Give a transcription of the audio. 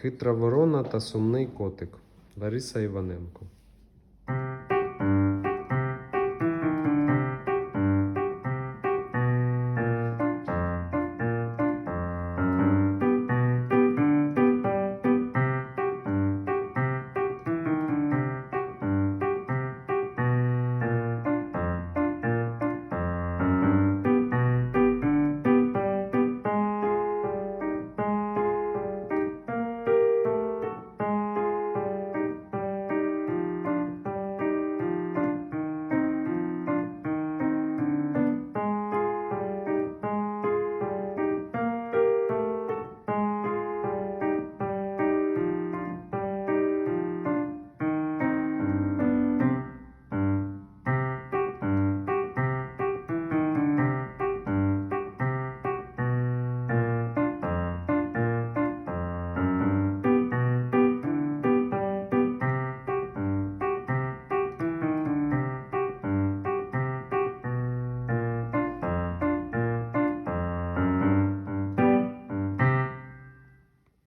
Хитра ворона та сумний котик. Лариса Іваненко.